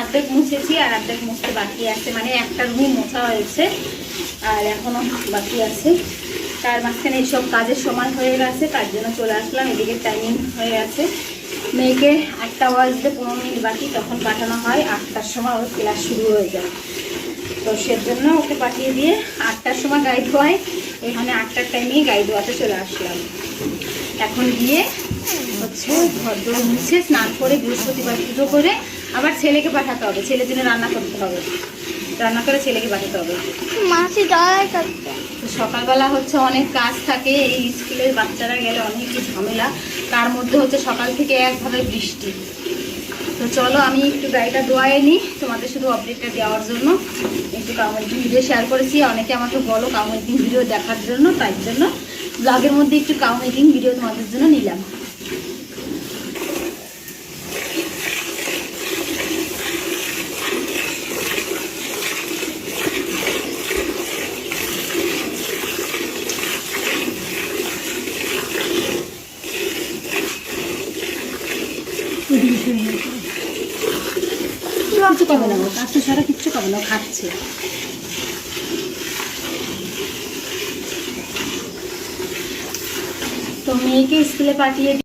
অর্ধেক মুছেছি আর অর্ধেক মুছতে বাকি আছে। মানে একটা রুমই মোছা হয়েছে আর এখনও বাকি আছে। তার মাঝখানে এইসব কাজের সময় হয়ে গেছে, তার জন্য চলে আসলাম। এদিকে টাইমিং হয়ে গেছে মেয়েকে আটটা বাজতে পনেরো মিনিট বাকি, তখন পাঠানো হয়। আটটার সময় ওর ক্লাস শুরু হয়ে যায়। তো সেজন্য ওকে পাঠিয়ে দিয়ে আটটার সময় গাড়ি ধোয়ায় এখানে আটটার টাইমেই গাড়ি ধোয়াতে চলে আসলাম। এখন গিয়ে হচ্ছে ভদ্র মুছে স্নান করে বৃহস্পতিবার পুজো করে আবার ছেলেকে পাঠাতে হবে। ছেলের জন্য রান্না করতে হবে। রান্না করে ছেলেকে পাঠাতে হবে। সকালবেলা হচ্ছে অনেক কাজ থাকে। এই স্কুলের বাচ্চারা গেলে অনেক ঝামেলা। তার মধ্যে হচ্ছে সকাল থেকে একভাবে বৃষ্টি। তো চলো আমি একটু গাড়িটা দোয়াই নিই। তোমাদের শুধু আপডেটটা দেওয়ার জন্য। একটু কামড়দিন ভিডিও শেয়ার করেছি। অনেকে আমাকে বলো কামড়দিন ভিডিও দেখার জন্য তাই জন্য। ব্লগের মধ্যে একটু কামড়দিন ভিডিও তোমাদের জন্য নিলাম। কিছু পাবে না কাছে ছাড়া কিচ্ছু পাবে না খাচ্ছে। তো মেয়েকে স্কুলে পাঠিয়ে